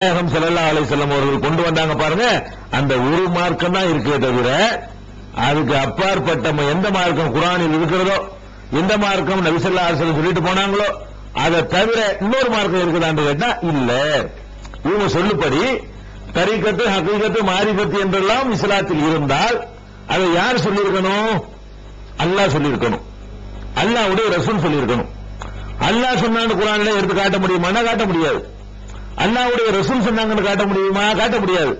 நாயகம் செல்லல்லா அலை செல்லம் அவர்கள் கொண்டு வந்தாங்க பாருங்க. அந்த ஒரு மார்க்கம் தான் இருக்கே தவிர அதுக்கு அப்பாற்பட்ட எந்த மார்க்கம் குரானில் இருக்கிறதோ எந்த மார்க்கம் நபிசல்லா ஸல்லல்லாஹு சொல்லிட்டு போனாங்களோ அதை தவிர இன்னொரு மார்க்கம் இருக்குதான்னு கேட்டா இல்ல. இவங்க சொல்லுபடி தரிக்கத்து ஹக்கீகத்து மாரிபத்து என்றெல்லாம் இஸ்லாத்தில் இருந்தால் அதை யார் சொல்லியிருக்கணும்? அல்லாஹ் சொல்லியிருக்கணும். அல்லாஹ்வுடைய ரசூல் சொல்லியிருக்கணும். அல்லாஹ் சொன்னான்னு குரானில் எடுத்து காட்ட முடியுமானா காட்ட முடியாது? அல்லாஹ்வுடைய ரசூல் சொன்னாங்கன்னு காட்ட முடியுமா? காட்ட முடியாது.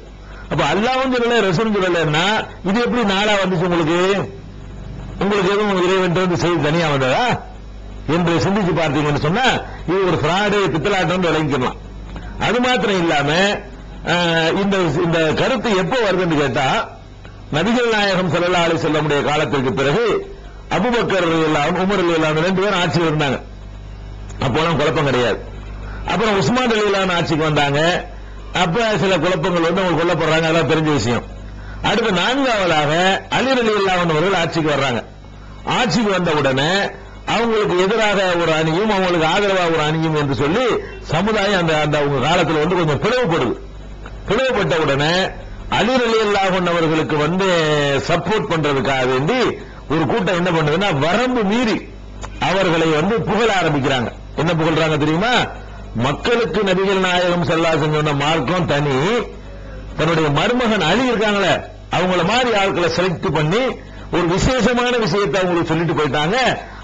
அப்ப அல்லாஹ்வும் சொல்லல ரசூல் சொல்லலன்னா இது எப்படி நாளா வந்துச்சு உங்களுக்கு? உங்களுக்கு எதுவும் இறைவன் வந்து செய்தி தனியா வந்ததா? என்று சிந்திச்சு பார்த்தீங்கன்னு சொன்னா இது ஒரு ஃப்ராடு பித்தலாட்டம் விளங்கிக்கலாம் அது மாத்திரம் இல்லாம இந்த இந்த கருத்து எப்போ வருதுன்னு கேட்டா நபிகள் நாயகம் ஸல்லல்லாஹு அலைஹி வஸல்லமுடைய காலத்திற்கு பிறகு அபுபக்கர் எல்லாம் உமர் எல்லாம் ரெண்டு பேரும் ஆட்சியில் இருந்தாங்க. அப்போலாம் குழப்பம் கிடையாது. அப்புறம் உஸ்மான் அலிலான ஆட்சிக்கு வந்தாங்க. அப்ப சில குழப்பங்கள் வந்து அவங்க கொல்லப்படுறாங்க அதெல்லாம் தெரிஞ்ச விஷயம். அடுத்து நான்காவதாக அலி அலி அவர்கள் ஆட்சிக்கு வர்றாங்க. ஆட்சிக்கு வந்த உடனே அவங்களுக்கு எதிராக ஒரு அணியும் அவங்களுக்கு ஆதரவாக ஒரு அணியும் என்று சொல்லி சமுதாயம் அந்த அந்த அவங்க காலத்தில் வந்து கொஞ்சம் பிளவுபடுது. பிளவுபட்ட உடனே அலி அலி அவர்களுக்கு வந்து சப்போர்ட் பண்றதுக்காக வேண்டி ஒரு கூட்டம் என்ன பண்ணுதுன்னா வரம்பு மீறி அவர்களை வந்து புகழ ஆரம்பிக்கிறாங்க. என்ன புகழ்றாங்க தெரியுமா? மக்களுக்கு நபிகள் நாயகம் செல்லாசன் சொன்ன மார்க்கம் தனி. தன்னுடைய மருமகன் அழி இருக்காங்களே அவங்கள மாதிரி ஆட்களை செலக்ட் பண்ணி ஒரு விசேஷமான விஷயத்தை அவங்களுக்கு சொல்லிட்டு போயிட்டாங்க.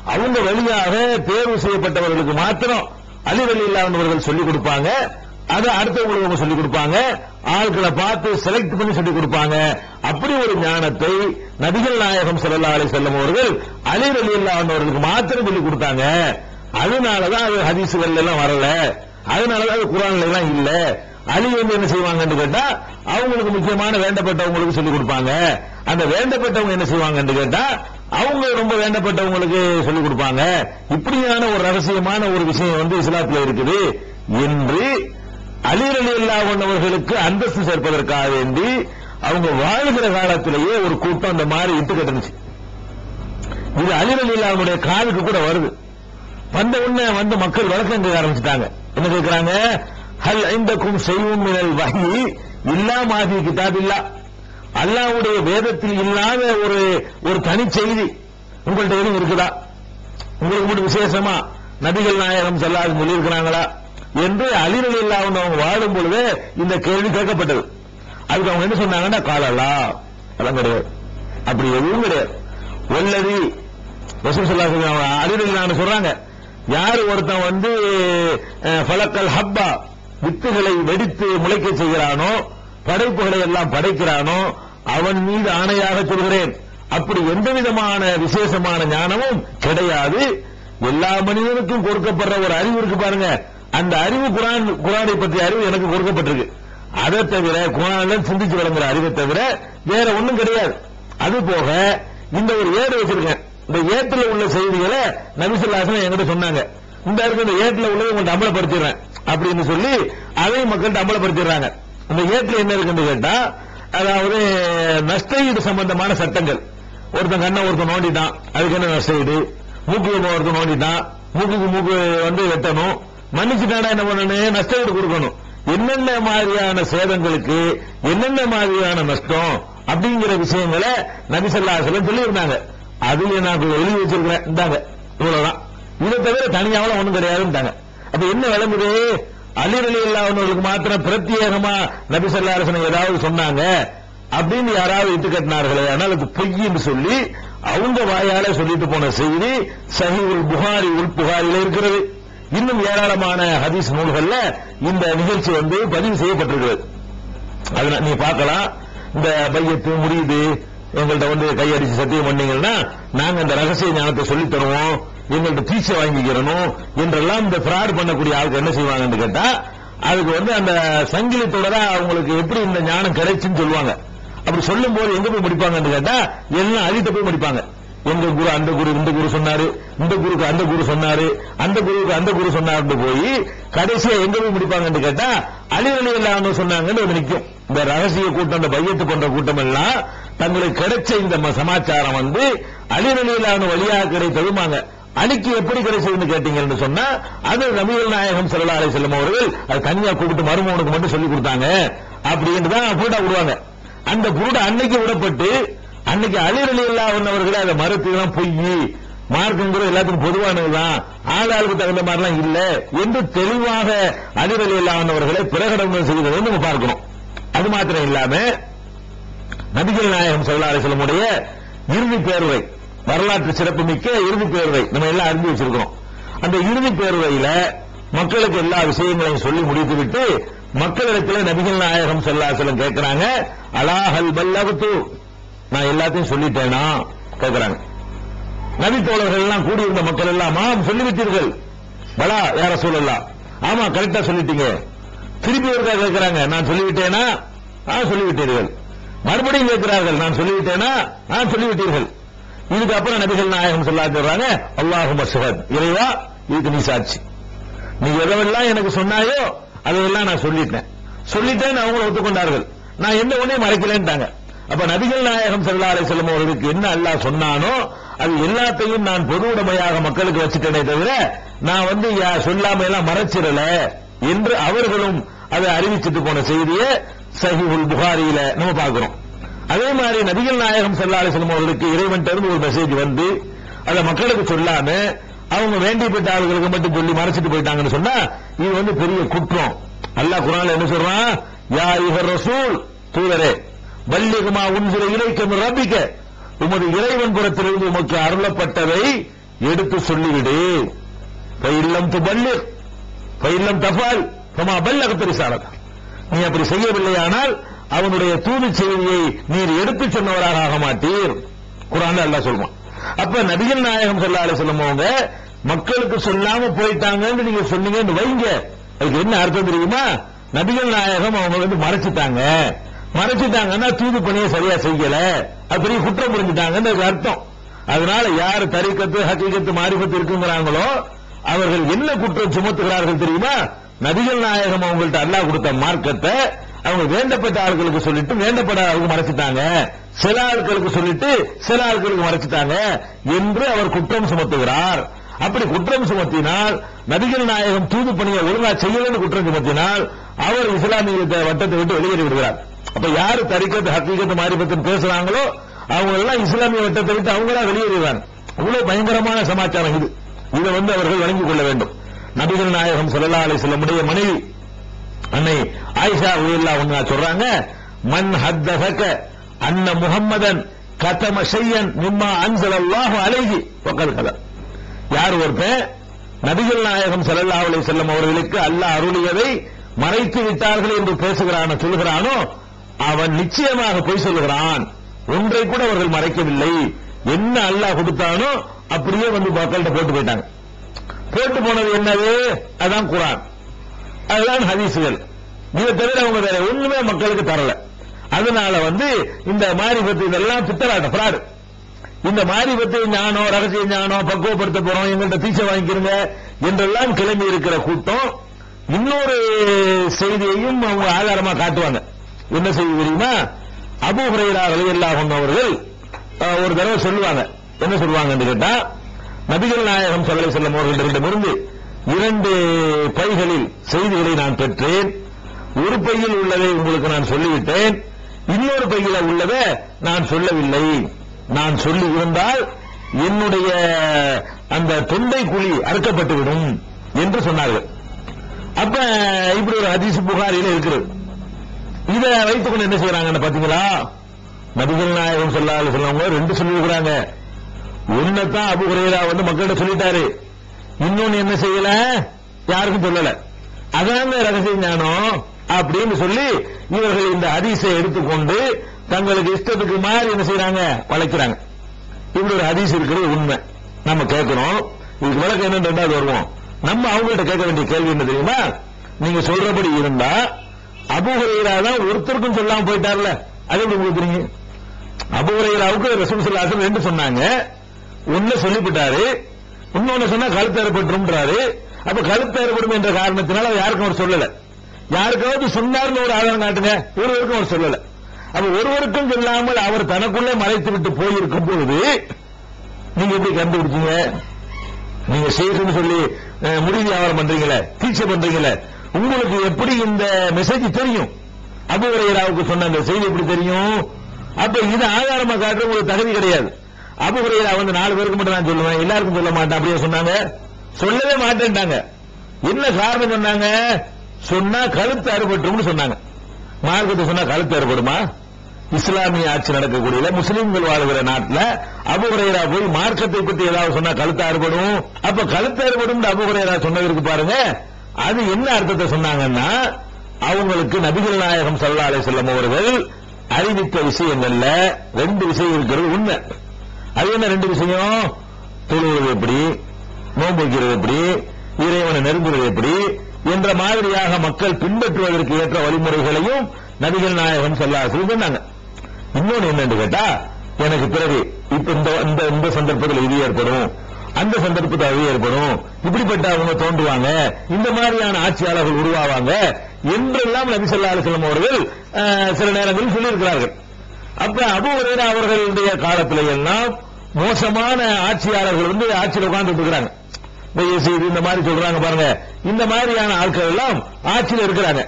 அவங்க வழியாக தேர்வு செய்யப்பட்டவர்களுக்கு மாத்திரம் அழிவழி இல்லாதவர்கள் சொல்லிக் கொடுப்பாங்க. அதை அடுத்தவங்களுக்கு அவங்க சொல்லிக் கொடுப்பாங்க. ஆட்களை பார்த்து செலக்ட் பண்ணி சொல்லிக் கொடுப்பாங்க. அப்படி ஒரு ஞானத்தை நபிகள் நாயகம் ஸல்லல்லாஹு அலைஹி வஸல்லம் அவர்கள் அலி இல்லாதவர்களுக்கு மாத்திரம் சொல்லிக் கொடுத்தாங்க. அதனாலதான் அது ஹதீசுகள் எல்லாம் வரல. அதனாலதான் அது குரான்ல எல்லாம் இல்ல. அலி வந்து என்ன செய்வாங்கன்னு கேட்டா அவங்களுக்கு முக்கியமான வேண்டப்பட்டவங்களுக்கு சொல்லிக் கொடுப்பாங்க. அந்த வேண்டப்பட்டவங்க என்ன செய்வாங்கன்னு கேட்டா அவங்க ரொம்ப வேண்டப்பட்டவங்களுக்கு சொல்லிக் கொடுப்பாங்க. இப்படியான ஒரு ரகசியமான ஒரு விஷயம் வந்து இஸ்லாத்துல இருக்குது. என்று அலி இல்லா அல்லாஹ்வர்களுக்கு அந்தஸ்து சேர்ப்பதற்காக வேண்டி அவங்க வாழ்கிற காலத்திலேயே ஒரு கூட்டம் அந்த மாதிரி இட்டு கட்டுனுச்சு இது அலி அலி அல்லாஹ்வுடைய கூட வருது. வந்த உடனே வந்து மக்கள் வழக்கம் கேட்க ஆரம்பிச்சுட்டாங்க. என்ன கேட்கிறாங்க ஹல் ஐந்தக்கும் செய்வும் மினல் வகி இல்லா மாதி கிதாப் இல்லா அல்லாவுடைய வேதத்தில் இல்லாத ஒரு ஒரு தனி செய்தி உங்கள்கிட்ட எதுவும் இருக்குதா? உங்களுக்கு மட்டும் விசேஷமா? நபிகள் நாயகம் செல்லாது சொல்லியிருக்கிறாங்களா? என்று அலிரலி இல்லாமல் அவங்க வாழும் பொழுது இந்த கேள்வி கேட்கப்பட்டது. அதுக்கு அவங்க என்ன சொன்னாங்கன்னா காலல்லா. அதெல்லாம் கிடையாது. அப்படி எதுவும் கிடையாது. ஒல்லதி வசூல் சொல்லா அலைஹி வஸல்லம் அலிரலி சொல்றாங்க. யார் ஒருத்தன் வந்து பலக்கல் ஃபலக்கல் ஹப்பா வித்துகளை வெடித்து முளைக்க செய்கிறானோ படைப்புகளை எல்லாம் படைக்கிறானோ அவன் மீது ஆணையாக சொல்கிறேன். அப்படி எந்த விதமான விசேஷமான ஞானமும் கிடையாது. எல்லா மனிதனுக்கும் கொடுக்கப்படுற ஒரு அறிவு இருக்கு பாருங்க. அந்த அறிவு குரான் குரானை பற்றிய அறிவு எனக்கு கொடுக்கப்பட்டிருக்கு. அதை தவிர குரான்ல சிந்திச்சு விளங்குற அறிவை தவிர வேற ஒன்றும் கிடையாது. அது போக இந்த ஒரு ஏடு வச்சிருக்கேன். இந்த ஏட்டில் உள்ள செய்திகளை நபிசுல்லாசன் என்கிட்ட சொன்னாங்க. இந்த இருக்க இந்த ஏட்டில் உள்ளதை உங்கள்கிட்ட அம்பலப்படுத்திடுறேன் அப்படின்னு சொல்லி அதையும் மக்கள்கிட்ட அம்பலப்படுத்திடுறாங்க. அந்த ஏட்டில் என்ன இருக்குன்னு கேட்டா அதாவது நஷ்டஈடு சம்பந்தமான சட்டங்கள். ஒருத்தன் கண்ணை ஒருத்தன் நோண்டிட்டான் அதுக்கு என்ன நஷ்டஈடு? மூக்கு ஒருத்தன் நோண்டிட்டான் மூக்குக்கு மூக்கு வந்து வெட்டணும். மன்னிச்சுட்டானா என்ன பண்ணணும்? நஷ்டஈடு கொடுக்கணும். என்னென்ன மாதிரியான சேதங்களுக்கு என்னென்ன மாதிரியான நஷ்டம் அப்படிங்கிற விஷயங்களை நபிசல்லாசலம் சொல்லியிருந்தாங்க. அதுல நான் எழுதி வச்சிருக்கிறேன். இந்தாங்க. இவ்வளவுதான். இதை தவிர தனியாவெல்லாம் ஒண்ணும் கிடையாதுன்ட்டாங்க அப்ப என்ன விளங்குது? அலிரலி இல்லாதவர்களுக்கு மாத்திரம் பிரத்யேகமா நபி சொல்லாரசன் ஏதாவது சொன்னாங்க அப்படின்னு யாராவது இட்டு கட்டினார்களே. ஆனால் அது பொய் என்று சொல்லி அவங்க வாயால சொல்லிட்டு போன செய்தி சஹி உல் புகாரி உல் புகாரில இருக்கிறது. இன்னும் ஏராளமான ஹதீஸ் நூல்கள்ல இந்த நிகழ்ச்சி வந்து பதிவு செய்யப்பட்டிருக்கிறது. அதனால நீ பார்க்கலாம். இந்த பையத்து முடியுது எங்கள்கிட்ட வந்து கையடிச்சு சத்தியம் பண்ணீங்கன்னா நாங்க அந்த ரகசிய ஞானத்தை சொல்லித் தருவோம். எங்கள்கிட்ட டீச்சை வாங்கிக்கிறணும் என்றெல்லாம் இந்த ஃபிராட் பண்ணக்கூடிய ஆளுக்கு என்ன செய்வாங்கன்னு கேட்டா அதுக்கு வந்து அந்த சங்கிலி தொடரா அவங்களுக்கு எப்படி இந்த ஞானம் கிடைச்சுன்னு சொல்லுவாங்க. அப்படி சொல்லும் போது எங்க போய் முடிப்பாங்கன்னு கேட்டா எல்லாம் அழித்த போய் முடிப்பாங்க. எங்க குரு அந்த குரு இந்த குரு சொன்னாரு இந்த குருக்கு அந்த குரு சொன்னாரு அந்த குருவுக்கு அந்த குரு சொன்னாருன்னு போய் கடைசியா எங்க போய் முடிப்பாங்கன்னு கேட்டா அழிவழி இல்லாம சொன்னாங்கன்னு ஒரு இந்த ரகசிய கூட்டம் அந்த பையத்து கொண்ட கூட்டம் எல்லாம் தங்களுக்கு கிடைச்ச இந்த சமாச்சாரம் வந்து அழிவழி வழியாக கிடைத்ததுமாங்க அணிக்கு எப்படி கிடைச்சதுன்னு கேட்டீங்கன்னு சொன்னா அது நபிகள் நாயகம் செல்லா அலை செல்லும் அவர்கள் அது தனியா கூப்பிட்டு மருமகனுக்கு மட்டும் சொல்லி கொடுத்தாங்க. அப்படின்னு தான் புருடா விடுவாங்க. அந்த புருடா அன்னைக்கு விடப்பட்டு அன்னைக்கு அலி ரலியல்லாஹு அதை மறுத்துதான் பொய். மார்க்குங்கிறது எல்லாத்துக்கும் பொதுவானதுதான் ஆளாளுக்கு தகுந்த மாதிரிலாம் இல்ல என்று தெளிவாக அழிரலி ரலியல்லாஹு பிரகடனம் செய்ததை நம்ம பார்க்கணும். அது மாத்திரம் இல்லாம நபிகள் நாயகம் ஸல்லல்லாஹு அலைஹி இறுதி பேருரை வரலாற்று சிறப்புமிக்க இறுதி பேருரை. நம்ம எல்லாம் அறிந்து வச்சிருக்கிறோம். அந்த இறுதி பேருரையில மக்களுக்கு எல்லா விஷயங்களையும் சொல்லி முடித்துவிட்டு மக்களிடத்தில் நபிகள் நாயகம் ஸல்லல்லாஹு கேட்கிறாங்க அலாஹல் பல்லவத்து நான் எல்லாத்தையும் சொல்லிட்டேனா? கேட்கிறாங்க. நபி தோழர்கள் எல்லாம் கூடியிருந்த மக்கள் எல்லாம் ஆம் சொல்லிவிட்டீர்கள். பலா வேற சொல்லலாம் ஆமா கரெக்டா சொல்லிட்டீங்க. திருப்பி ஒருக்கா கேட்கிறாங்க நான் சொல்லிவிட்டேனா? ஆ சொல்லிவிட்டீர்கள். மறுபடியும் கேட்கிறார்கள் நான் சொல்லிவிட்டேனா? நான் சொல்லிவிட்டீர்கள். இதுக்கு அப்புறம் நபிகள் நாயகம் சொல்லாக்குறாங்க அல்லாஹும் அல்லாஹு இறைவா இதுக்கு நீ சாட்சி. நீ எதவெல்லாம் எனக்கு சொன்னாயோ அதெல்லாம் நான் சொல்லிட்டேன். சொல்லிட்டேன் அவங்களும் ஒத்துக்கொண்டார்கள். நான் எந்த ஒன்றையும் மறைக்கலன்ட்டாங்க. அப்ப நபிகள் நாயகம் செல்லாத அலைஹி அவர்களுக்கு என்ன அல்லாஹ் சொன்னானோ அது எல்லாத்தையும் நான் பொது உடைமையாக மக்களுக்கு வச்சுட்டேனே தவிர நான் வந்து யா- சொல்லாம எல்லாம் மறைச்சிடல என்று அவர்களும் அதை அறிவிச்சிட்டு போன செய்தியை சஹிபுல் புகாரியில நம்ம பார்க்கிறோம். அதே மாதிரி நபிகள் நாயகம் ஸல்லல்லாஹு செல்லும் அவர்களுக்கு இறைவன் இருந்து ஒரு மெசேஜ் வந்து அதை மக்களுக்கு சொல்லாம அவங்க வேண்டிப்பட்ட ஆளுகளுக்கு மட்டும் சொல்லி மறைச்சிட்டு போயிட்டாங்கன்னு சொன்னா இது வந்து பெரிய குற்றம். அல்லாஹ் குரான் என்ன சொல்றான்? யா இவர் ரசூல் தூதரே உன் உன்சில இலைக்கும் ரபிக்க உமது இறைவன் புறத்திலிருந்து உமக்கு அருளப்பட்டதை எடுத்து சொல்லிவிடு. பயில்லம் பல்லு பயில்லம் தபால் கமா பல்லகத்து ரிசாலத் நீ அப்படி செய்யவில்லையானால் அவனுடைய தூது செய்தியை நீர் எடுத்துச் சொன்னவராக ஆக மாட்டீர். குரான் அல்லா சொல்லுவான். அப்ப நபிகள் நாயகம் ஸல்லல்லாஹு அலைஹி மக்களுக்கு சொல்லாம போயிட்டாங்கன்னு நீங்க சொன்னீங்கன்னு வைங்க. அதுக்கு என்ன அர்த்தம் தெரியுமா? நபிகள் நாயகம் அவங்க வந்து மறைச்சிட்டாங்க. மறைச்சிட்டாங்கன்னா தூது பணியை சரியா செய்யல. அது பெரிய குற்றம் புரிஞ்சுட்டாங்கன்னு அர்த்தம். அதனால யார் தரிக்கத்து ஹக்கீகத்து மாரிபத்து இருக்குங்கிறாங்களோ அவர்கள் என்ன குற்றம் சுமத்துகிறார்கள் தெரியுமா? நபிகள் நாயகம் அவங்கள்ட்ட அல்லா கொடுத்த மார்க்கத்தை அவங்க வேண்டப்பட்ட ஆட்களுக்கு சொல்லிட்டு வேண்டப்பட ஆளுக்கு மறைச்சிட்டாங்க. சில ஆட்களுக்கு சொல்லிட்டு சில ஆட்களுக்கு மறைச்சிட்டாங்க என்று அவர் குற்றம் சுமத்துகிறார். அப்படி குற்றம் சுமத்தினால் நபிகள் நாயகம் தூது பணியை ஒழுங்கா செய்யலன்னு குற்றம் சுமத்தினால் அவர் இஸ்லாமிய வட்டத்தை விட்டு வெளியேறி விடுகிறார். அப்ப யாரு தரிக்கத்து ஹக்கீகத்து பற்றி பேசுறாங்களோ அவங்க எல்லாம் இஸ்லாமிய வட்டத்தை விட்டு அவங்களா வெளியேறுவாங்க இவ்வளவு பயங்கரமான சமாச்சாரம் இது. இதை வந்து அவர்கள் வழங்கிக் கொள்ள வேண்டும். நபிகள் நாயகம் ஸல்லல்லாஹு அலைஹி முடிய மனைவி அன்னை ஆயிஷா உயில்லா ஒண்ணா சொல்றாங்க மன் ஹத்தக அன்ன முகம்மதன் கதம நிம்மா மிம்மா அன்ஸலல்லாஹு அலைஹி வகல் கதா யார் ஒருத்தன்? நபிகள் நாயகம் ஸல்லல்லாஹு செல்லும் அவர்களுக்கு அல்லாஹ் அருளியதை மறைத்து விட்டார்கள் என்று பேசுகிறானோ சொல்கிறானோ அவன் நிச்சயமாக பொய் சொல்லுகிறான். ஒன்றை கூட அவர்கள் மறைக்கவில்லை. என்ன அல்லாஹ் கொடுத்தானோ அப்படியே வந்து மக்கள்கிட்ட போட்டு போயிட்டாங்க. போட்டு போனது என்னது? அதான் குரான். அதுதான் ஹதீசுகள். இதை தவிர அவங்க வேற ஒண்ணுமே மக்களுக்கு தரல. அதனால வந்து இந்த மாரிபத்து இதெல்லாம் பித்தலாட்டம் பிராடு இந்த மாரிபத்து ஞானம் ரகசிய ஞானம் பக்குவப்படுத்த போறோம் எங்கள்கிட்ட தீச்சை வாங்கிக்கிறங்க என்றெல்லாம் கிளம்பி இருக்கிற கூட்டம் இன்னொரு செய்தியையும் அவங்க ஆதாரமா காட்டுவாங்க. என்ன செய்தி தெரியுமா? அபு ஹுரைரா ரலியல்லாஹு அன்ஹு அவர்கள் ஒரு தடவை சொல்லுவாங்க. என்ன சொல்லுவாங்கன்னு கேட்டா நபிகள் நாயகம் சல்லி அலைஹி அவர்களிடமிருந்து இரண்டு பைகளில் செய்திகளை நான் பெற்றேன். ஒரு பையில் உள்ளதை உங்களுக்கு நான் சொல்லிவிட்டேன். இன்னொரு பையில உள்ளதை நான் சொல்லவில்லை. நான் சொல்லி இருந்தால் என்னுடைய அந்த தொண்டை குழி அறுக்கப்பட்டுவிடும் என்று சொன்னார்கள். அப்ப இப்படி ஒரு ஹதீஸ் புகாரில இருக்கிறது. இதை வைத்துக்கொண்டு என்ன செய்யறாங்கன்னு பாத்தீங்களா? நபிகள் நாயகம் சொல்லாத சொல்லவங்க ரெண்டு சொல்லியிருக்கிறாங்க. ஒன்னதான் அபு ஹுரைரா வந்து மக்கள்கிட்ட சொல்லிட்டாரு. இன்னொன்னு என்ன செய்யல? யாருக்கும் சொல்லல. அதாங்க ரகசிய ஞானம் அப்படின்னு சொல்லி இவர்கள் இந்த ஹதீஸை எடுத்துக்கொண்டு தங்களுக்கு இஷ்டத்துக்கு மாதிரி என்ன செய்யறாங்க வளைக்கிறாங்க. இப்படி ஒரு ஹதீஸ் இருக்கிறது உண்மை. நம்ம கேட்கிறோம். இதுக்கு விளக்கம் என்னன்னு ரெண்டாவது வருவோம். நம்ம அவங்கள்ட்ட கேட்க வேண்டிய கேள்வி என்ன தெரியுமா? நீங்க சொல்றபடி இருந்தா அபு தான் ஒருத்தருக்கும் சொல்லாம போயிட்டார்ல. அது எப்படி உங்களுக்கு தெரியும் அபு ரசூல் ரெண்டு சொன்னாங்க. ஒன்னு சொல்லிவிட்டாரு. இன்னொன்னு சொன்னா கழுத்து ஏற்பட்டும்ன்றாரு அப்ப கழுத்து ஏற்படும் என்ற காரணத்தினால அவர் யாருக்கும் அவர் சொல்லல. யாருக்காவது சொன்னார்னு ஒரு ஆதாரம் காட்டுங்க. ஒருவருக்கும் அவர் சொல்லல. அப்ப ஒருவருக்கும் சொல்லாமல் அவர் தனக்குள்ளே மறைத்து விட்டு போயிருக்கும் பொழுது நீங்க எப்படி கண்டுபிடிச்சீங்க? நீங்க ஷேக்குன்னு சொல்லி முடிவு வியாபாரம் பண்றீங்களே டீச்சர் பண்றீங்களே உங்களுக்கு எப்படி இந்த மெசேஜ் தெரியும்? அபு சொன்ன அந்த செய்தி எப்படி தெரியும்? அப்ப இது ஆதாரமா காட்டுற உங்களுக்கு தகுதி கிடையாது. அபு வந்து நாலு பேருக்கு மட்டும் நான் சொல்லுவேன். எல்லாருக்கும் சொல்ல மாட்டேன். அப்படியே சொன்னாங்க. சொல்லவே மாட்டேன்ட்டாங்க. என்ன காரணம் சொன்னாங்க? சொன்னா கழுத்து அறுபட்டும்னு சொன்னாங்க. மார்க்கத்தை சொன்னா கழுத்து அறுபடுமா? இஸ்லாமிய ஆட்சி நடக்கக்கூடிய முஸ்லீம்கள் வாழ்கிற நாட்டுல அபுகுரையரா போய் மார்க்கத்தை பத்தி ஏதாவது சொன்னா கழுத்து அறுபடும். அப்ப கழுத்து அறுபடும் அபுகுரையரா சொன்னதற்கு பாருங்க. அது என்ன அர்த்தத்தை சொன்னாங்கன்னா அவங்களுக்கு நபிகள் நாயகம் ஸல்லல்லாஹு அலைஹி வஸல்லம் அவர்கள் அறிவித்த விஷயங்கள்ல ரெண்டு விஷயம் இருக்கிறது. உண்மை அது என்ன ரெண்டு விஷயம்? தொழுவது எப்படி? நோன்பு வைக்கிறது எப்படி? இறைவனை நெருங்குவது எப்படி? என்ற மாதிரியாக மக்கள் பின்பற்றுவதற்கு ஏற்ற வழிமுறைகளையும் நபிகள் நாயகம் ஸல்லல்லாஹு சொன்னாங்க. இன்னொன்னு என்னன்னு கேட்டா எனக்கு பிறகு இப்ப இந்த இந்த இந்த சந்தர்ப்பத்தில் இது ஏற்படும் அந்த சந்தர்ப்பத்தில் அது ஏற்படும் இப்படிப்பட்ட அவங்க தோன்றுவாங்க இந்த மாதிரியான ஆட்சியாளர்கள் உருவாவாங்க என்றெல்லாம் நபி சொல்லா அலுவலம் அவர்கள் அஹ், சில நேரங்களில் சொல்லியிருக்கிறார்கள். அப்ப அபு அவர்களுடைய காலத்தில எல்லாம் மோசமான ஆட்சியாளர்கள் வந்து ஆட்சியில் உட்கார்ந்து இருக்கிறாங்க. இந்த இந்த மாதிரி சொல்றாங்க பாருங்க. இந்த மாதிரியான ஆட்கள் எல்லாம் ஆட்சியில் இருக்கிறாங்க.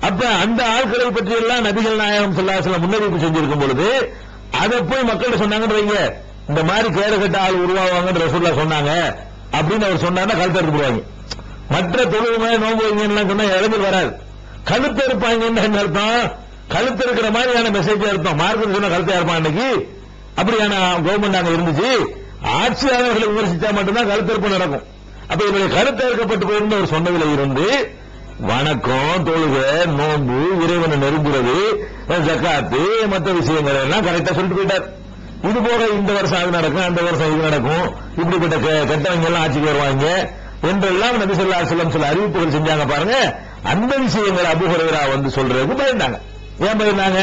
அப்ப அந்த ஆட்களை பற்றி எல்லாம் நபிகள் நாயகம் ஸல்லல்லாஹு முன்னறிவிப்பு செஞ்சிருக்கும் பொழுது அதை போய் மக்கள்கிட்ட சொன்னாங்கன்னு வைங்க. இந்த மாதிரி கேடுகட்ட ஆள் உருவாவாங்கன்ற சொல்ல சொன்னாங்க. அப்படின்னு அவர் சொன்னாருன்னா கழுத்து போடுவாங்க. மற்ற தொழுவுமே நோம்பு வைங்கன்னு சொன்னா இழந்து வராது. கழுத்து என்ன அர்த்தம்? கழுத்து இருக்கிற மாதிரியான மெசேஜ் அர்த்தம். மார்க்கு சொன்னா கழுத்தா இருப்பான் அன்னைக்கு. அப்படியான கவர்மெண்ட் அங்க இருந்துச்சு. ஆட்சியாளர்களை விமர்சித்தா மட்டும்தான் கழுத்தெடுப்பு நடக்கும். அப்ப இவருடைய கருத்து இருக்கப்பட்டு போயிருந்த ஒரு சொன்னதுல இருந்து வணக்கம் தொழுக நோன்பு இறைவனை நெருங்குறது ஜக்காத்து மற்ற விஷயங்கள் எல்லாம் கரெக்டா சொல்லிட்டு போயிட்டார். இது போக இந்த வருஷம் அது நடக்கும் அந்த வருஷம் இது நடக்கும். இப்படிப்பட்ட கெட்டவங்க எல்லாம் ஆட்சிக்கு வருவாங்க. என்றெல்லாம் நபி சொல்லா அலைஹி சில அறிவிப்புகள் செஞ்சாங்க பாருங்க. அந்த விஷயங்களை அபூ வந்து சொல்றதுக்கு பயந்தாங்க. ஏன் பயந்தாங்க?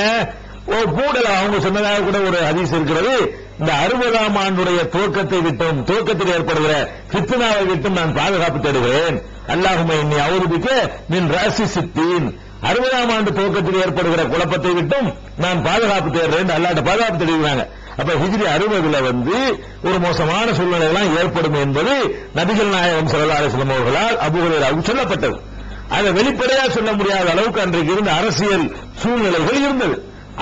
கூடல அவங்க சொன்னதாக கூட ஒரு ஹதீஸ் இருக்கிறது. இந்த அறுபதாம் ஆண்டுடைய துவக்கத்தை விட்டும் துவக்கத்தில் ஏற்படுகிற பித்னாவை விட்டும் நான் பாதுகாப்பு தேடுகிறேன். அல்லாஹுமே என்னை அவருபிக்க நின் ராசி சித்தீன். அறுபதாம் ஆண்டு துவக்கத்தில் ஏற்படுகிற குழப்பத்தை விட்டும் நான் பாதுகாப்பு தேடுறேன் அல்லாட்ட பாதுகாப்பு தெரிவிக்கிறாங்க அப்ப ஹிஜ்ரி அறுபதுல வந்து ஒரு மோசமான சூழ்நிலை எல்லாம் ஏற்படும் என்பது நபிகள் நாயகம் ஸல்லல்லாஹு அவர்களால் அபுகளில் சொல்லப்பட்டது. அதை வெளிப்படையா சொல்ல முடியாத அளவுக்கு அன்றைக்கு இருந்த அரசியல் சூழ்நிலைகள் இருந்தது.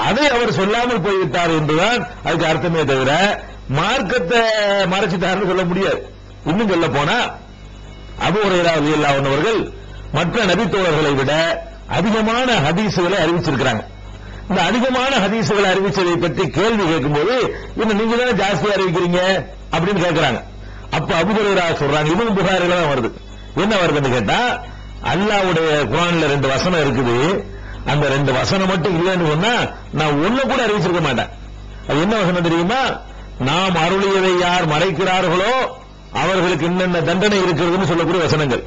அதை அவர் சொல்லாமல் போய்விட்டார் என்றுதான் அதுக்கு அர்த்தமே தவிர மார்க்கத்தை மறைச்சிட்டார்னு சொல்ல முடியாது. இன்னும் சொல்ல போனா அபு ஹுரைரா அவர்கள் மற்ற நபித்தோழர்களை விட அதிகமான ஹதீசுகளை அறிவிச்சிருக்கிறாங்க. இந்த அதிகமான ஹதீசுகளை அறிவிச்சதை பற்றி கேள்வி கேட்கும்போது இன்னும் நீங்க தானே ஜாஸ்தியா அறிவிக்கிறீங்க? அப்படின்னு கேட்கிறாங்க. அப்ப அபு சொல்றாங்க இதுவும் புகாரில தான் வருது. என்ன வருதுன்னு கேட்டா அல்லாஹ்வுடைய குரான்ல ரெண்டு வசனம் இருக்குது. அந்த ரெண்டு வசனம் மட்டும் இல்லைன்னு சொன்னா நான் ஒண்ணு கூட அறிவிச்சிருக்க மாட்டேன். அது என்ன வசனம் தெரியுமா? நாம் அருளியதை யார் மறைக்கிறார்களோ அவர்களுக்கு என்னென்ன தண்டனை இருக்கிறதுன்னு சொல்லக்கூடிய வசனங்கள்.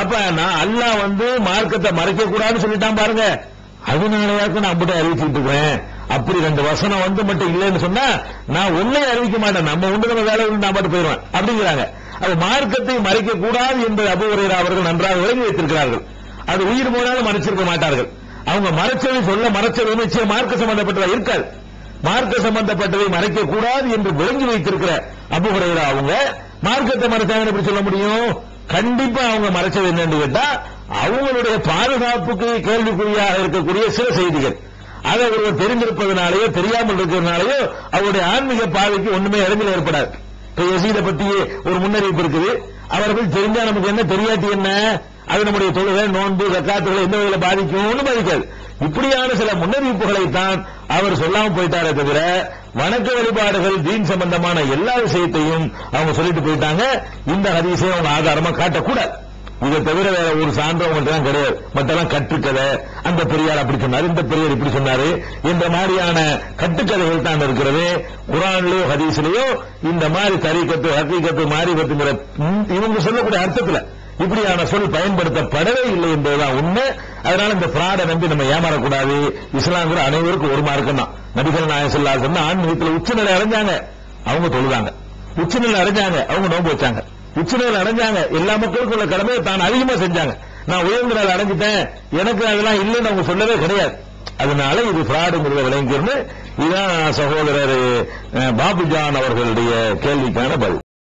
அப்ப நான் அல்லாஹ் வந்து மார்க்கத்தை மறைக்க கூடாதுன்னு சொல்லிட்டான் பாருங்க. அதனாலயாக்கும் நான் அப்படி அறிவிச்சுட்டு இருக்கிறேன். அப்படி ரெண்டு வசனம் வந்து மட்டும் இல்லைன்னு சொன்னா நான் ஒன்னே அறிவிக்க மாட்டேன். நம்ம உண்டு நம்ம வேலை நான் பாட்டு போயிடுவேன். அப்படிங்கிறாங்க. அது மார்க்கத்தை மறைக்க கூடாது என்று அபுரையர் அவர்கள் நன்றாக விளங்கி வைத்திருக்கிறார்கள். அது உயிர் போனாலும் மறைச்சிருக்க மாட்டார்கள். அவங்க மறைச்சதை சொல்ல மறைச்சது நிச்சயம் மார்க்க சம்பந்தப்பட்டதா இருக்காது. மார்க்க சம்பந்தப்பட்டதை மறைக்க கூடாது என்று விளங்கி வைத்திருக்கிற அபு அவங்க. மார்க்கத்தை மறைச்சாங்க எப்படி சொல்ல முடியும்? கண்டிப்பா அவங்க மறைச்சது என்னன்னு கேட்டா அவங்களுடைய பாதுகாப்புக்கு கேள்விக்குறியாக இருக்கக்கூடிய சில செய்திகள். அதை ஒருவர் தெரிந்திருப்பதனாலேயோ தெரியாமல் இருக்கிறதுனாலயோ அவருடைய ஆன்மீக பாதைக்கு ஒண்ணுமே இடைஞ்சல் ஏற்படாது. இப்ப எசீதை பற்றியே ஒரு முன்னறிவிப்பு இருக்குது. அவர்கள் தெரிஞ்சா நமக்கு என்ன தெரியாட்டி என்ன? அது நம்முடைய தொழுகை நோன்பு சக்காத்துகளை எந்த வகையில் பாதிக்கும் ஒண்ணும் பாதிக்காது. இப்படியான சில முன்னறிவிப்புகளை தான் அவர் சொல்லாம போயிட்டாரே தவிர வணக்க வழிபாடுகள் தீன் சம்பந்தமான எல்லா விஷயத்தையும் அவங்க சொல்லிட்டு போயிட்டாங்க. இந்த ஹதீஸை அவங்க ஆதாரமா காட்டக்கூடாது. இதை தவிர வேற ஒரு சான்று அவங்கள்ட்ட தான் கிடையாது. மற்றெல்லாம் கட்டுக்கதை அந்த பெரியார் அப்படி சொன்னாரு இந்த பெரியார் இப்படி சொன்னாரு இந்த மாதிரியான கட்டுக்கதைகள் தான் இருக்கிறது. குரான்லயோ ஹதீஸ்லயோ இந்த மாதிரி தரிக்கத்து ஹக்கீக்கத்து மாறி ம், இவங்க சொல்லக்கூடிய அர்த்தத்துல இப்படியான சொல் பயன்படுத்தப்படவே இல்லை என்பதுதான் உண்மை. அதனால இந்த பிராடை நம்பி நம்ம ஏமாறக்கூடாது. இஸ்லாம் கூட அனைவருக்கும் ஒரு மார்க்கம் தான். நபிகள் நாயன் சொல்லா அலைஹி ஆன்மீகத்தில் உச்சநிலை அடைஞ்சாங்க. அவங்க தொழுதாங்க. உச்சநிலை அடைஞ்சாங்க. அவங்க நோன்பு வச்சாங்க. உச்சநிலை அடைஞ்சாங்க. எல்லா மக்களுக்கும் உள்ள கடமையை தான் அதிகமா செஞ்சாங்க. நான் உயர்ந்த நிலை அடைஞ்சிட்டேன். எனக்கு அதெல்லாம் இல்லைன்னு அவங்க சொல்லவே கிடையாது. அதனால இது பிராடுங்கிறத விளங்கிருந்து இதுதான் சகோதரர் பாபுஜான் அவர்களுடைய கேள்விக்கான பதில்.